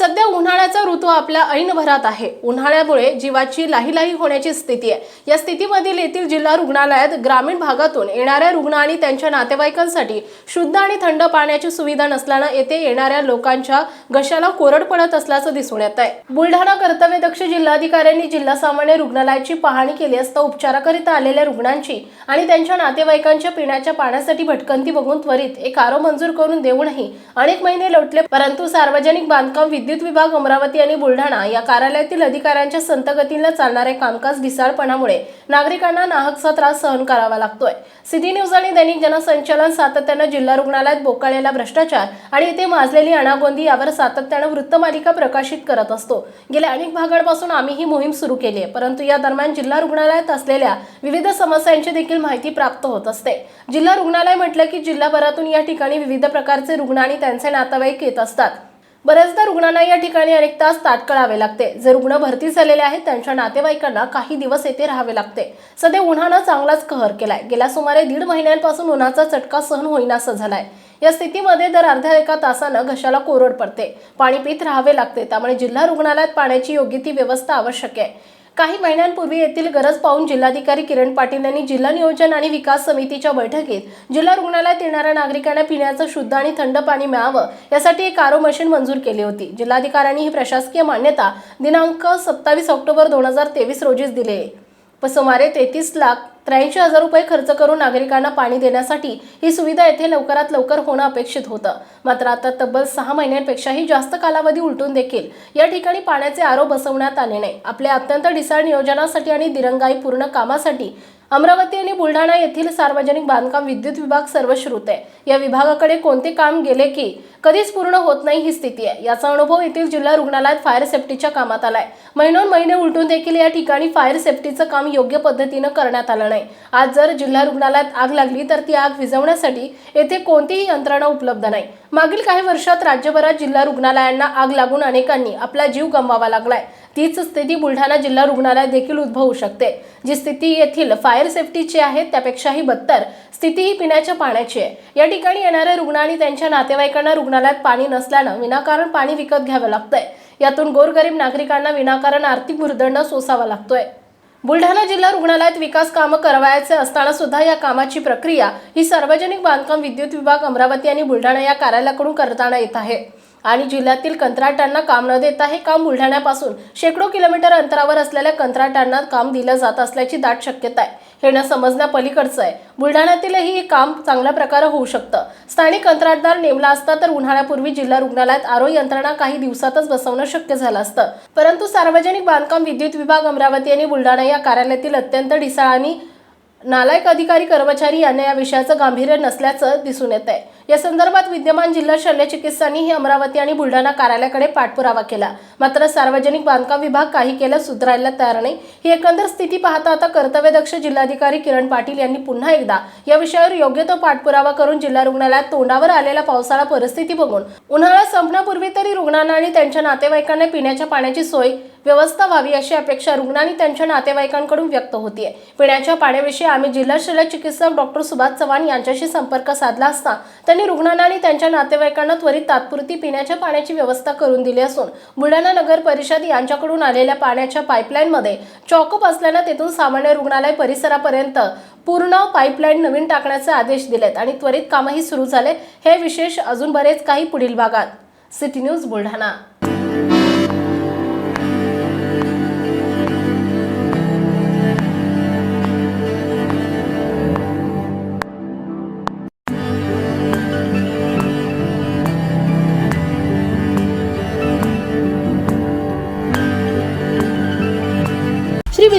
सध्या उन्हाळ्याचा ऋतू आपल्या ऐनभरात आहे. उन्हाळ्यामुळे जीवाची लाहीलाही होण्याची स्थिती आहे. या स्थितीमधील येथील जिल्हा रुग्णालयात ग्रामीण भागातून येणाऱ्या रुग्ण आणि त्यांच्या नातेवाईकांसाठी शुद्ध आणि थंड पाण्याची सुविधा नसल्यानं येथे येणाऱ्या लोकांच्या घशाला कोरड पडत असल्याचं दिसून येत आहे बुलढाणा कर्तव्यदक्ष जिल्हाधिकाऱ्यांनी जिल्हा सामान्य रुग्णालयाची पाहणी केली असता उपचाराकरिता आलेल्या रुग्णांची आणि त्यांच्या नातेवाईकांच्या पिण्याच्या पाण्यासाठी भटकंती बघून त्वरित एक आरो मंजूर करून देऊनही अनेक महिने लोटले परंतु सार्वजनिक बांधकाम विद्युत विद्युत विभाग अमरावती आणि बुलढाणा या कार्यालयातील अधिकाऱ्यांच्या संतगतीनं चालणारे कामकाज ढिसाळपणामुळे नागरिकांना नाहकचा त्रास सहन करावा लागतोय. सिटी न्यूज आणि दैनिक जनसंचालन सातत्यानं जिल्हा रुग्णालयात बोकाळलेला भ्रष्टाचार आणि इथे माजलेली अनागोंदी यावर सातत्यानं वृत्तमालिका प्रकाशित करत असतो. गेल्या अनेक भागांपासून आम्ही ही मोहीम सुरू केली आहे परंतु या दरम्यान जिल्हा रुग्णालयात असलेल्या विविध समस्यांची देखील माहिती प्राप्त होत असते. जिल्हा रुग्णालय म्हटलं की जिल्हाभरातून या ठिकाणी विविध प्रकारचे रुग्ण आणि त्यांचे नातेवाईक येत असतात. बऱ्याचदा रुग्णांना या ठिकाणी अनेक तास ताटकळावे लागते. जे रुग्ण भरती झालेले आहेत त्यांच्या नातेवाईकांना काही दिवस येथे राहावे लागते. सध्या उन्हानं चांगलाच कहर केलाय. गेल्या सुमारे दीड महिन्यांपासून उन्हाचा चटका सहन होईनासा झालाय. या स्थितीमध्ये दर अर्ध्या एका तासानं घशाला कोरड पडते. पाणी पित राहावे लागते. त्यामुळे जिल्हा रुग्णालयात पाण्याची योग्य ती व्यवस्था आवश्यक आहे. काही महिन्यांपूर्वी येथील गरज पाहून जिल्हाधिकारी किरण पाटील यांनी जिल्हा नियोजन आणि विकास समितीच्या बैठकीत जिल्हा रुग्णालयात येणाऱ्या नागरिकांना पिण्याचं शुद्ध आणि थंड पाणी मिळावं यासाठी एक आरो मशीन मंजूर केली होती. जिल्हाधिकाऱ्यांनी ही प्रशासकीय मान्यता दिनांक सत्तावीस ऑक्टोबर दोन हजार तेवीस रोजीच दिली आहे. व सुमारे तेहतीस लाख त्र्याऐंशी हजार रुपये खर्च करून नागरिकांना पाणी देण्यासाठी ही सुविधा येथे लवकरात लवकर होणं अपेक्षित होतं. मात्र आता तब्बल सहा महिन्यांपेक्षाही जास्त कालावधी उलटून देखील या ठिकाणी पाण्याचे आरोप बसवण्यात आले नाही. आपल्या अत्यंत ढिसाळ नियोजनासाठी आणि दिरंगाई पूर्ण कामासाठी अमरावती आणि बुलढाणा येथील सार्वजनिक बांधकाम विद्युत विभाग सर्वश्रुत आहे. या विभागाकडे कोणते काम गेले की कधीच पूर्ण होत नाही ही स्थिती आहे. याचा अनुभव येथील जिल्हा रुग्णालयात फायर सेफ्टीच्या कामात आलाय. महिनोन महिने उलटून देखील या ठिकाणी फायर सेफ्टीचं काम योग्य पद्धतीनं करण्यात आलं नाही. आज जर जिल्हा रुग्णालयात आग लागली तर ती आग विझवण्यासाठी येथे कोणतीही यंत्रणा उपलब्ध नाही. मागील काही वर्षात राज्यभरात जिल्हा रुग्णालयांना आग लागून अनेकांनी आपला जीव गमवावा लागलाय. तीच स्थिती बुलढाणा जिल्हा रुग्णालयात देखील उद्भवू शकते. जी स्थिती येथील फायर सेफ्टीची आहे त्यापेक्षाही बत्तर स्थिती ही पिण्याच्या पाण्याची आहे. या ठिकाणी येणाऱ्या रुग्ण आणि त्यांच्या नातेवाईकांना रुग्णालयात पाणी नसल्यानं विनाकारण पाणी विकत घ्यावं लागतंय. यातून गोरगरीब नागरिकांना विनाकारण आर्थिक भुर्दंड सोसावा लागतोय. बुलढाणा जिल्हा रुग्णालयात विकास कामं करवायचे असताना सुद्धा या कामाची प्रक्रिया ही सार्वजनिक बांधकाम विद्युत विभाग अमरावती आणि बुलढाणा या कार्यालयाकडून करताना येत आहे. आणि जिल्ह्यातील कंत्राटांना काम न देता हे काम बुलढाण्यापासून शेकडो किलोमीटर अंतरावर असलेल्या कंत्राटांना काम दिलं जात असल्याची दाट शक्यता आहे. हे न समजण्यापलीकडचं आहे. बुलढाण्यातीलही हे काम चांगल्या प्रकारे होऊ शकतं. स्थानिक कंत्राटदार नेमला असता तर उन्हाळ्यापूर्वी जिल्हा रुग्णालयात आरो यंत्रणा काही दिवसातच बसवणं शक्य झालं असतं. परंतु सार्वजनिक बांधकाम विद्युत विभाग अमरावती आणि बुलढाणा या कार्यालयातील अत्यंत ढिसाळ आणि नालायक अधिकारी कर्मचारी यांना या विषयाचं गांभीर्य नसल्याचं दिसून येत आहे. या संदर्भात विद्यमान जिल्हा शल्य चिकित्सांनी अमरावती आणि बुलढाणा कार्यालयाकडे पाठपुरावा केला. मात्र सार्वजनिक बांधकाम विभाग काही केलं सुधारायला तयार नाही. ही एकंदर स्थिती पाहता आता कर्तव्यदक्ष जिल्हाधिकारी किरण पाटील यांनी पुन्हा एकदा या विषयावर योग्य तो पाठपुरावा करून जिल्हा रुग्णालयात तोंडावर आलेला पावसाळा परिस्थिती बघून उन्हाळा संपण्यापूर्वी तरी रुग्णांना आणि त्यांच्या नातेवाईकांना पिण्याच्या पाण्याची सोय व्यवस्था व्हावी अशी अपेक्षा रुग्णांनी त्यांच्या नातेवाईकांकडून व्यक्त होतीये. पिण्याच्या पाण्याविषयी आम्ही जिल्हा शल्य चिकित्सक डॉक्टर सुभाष चव्हाण यांच्याशी संपर्क साधला असता त्यांनी यांनी रुग्णांना आणि त्यांच्या नातेवाईकांना त्वरित तात्पुरती पिण्याच्या पाण्याची व्यवस्था करून दिली असून बुलढाणा नगर परिषद यांच्याकडून आलेल्या पाण्याच्या पाईपलाईनमध्ये चॉकअप असल्यानं तेथून सामान्य रुग्णालय परिसरापर्यंत पूर्ण पाईपलाईन नवीन टाकण्याचे आदेश दिलेत आणि त्वरित कामही सुरू झाले. हे विशेष अजून बरेच काही पुढील भागात. City news Buldhana.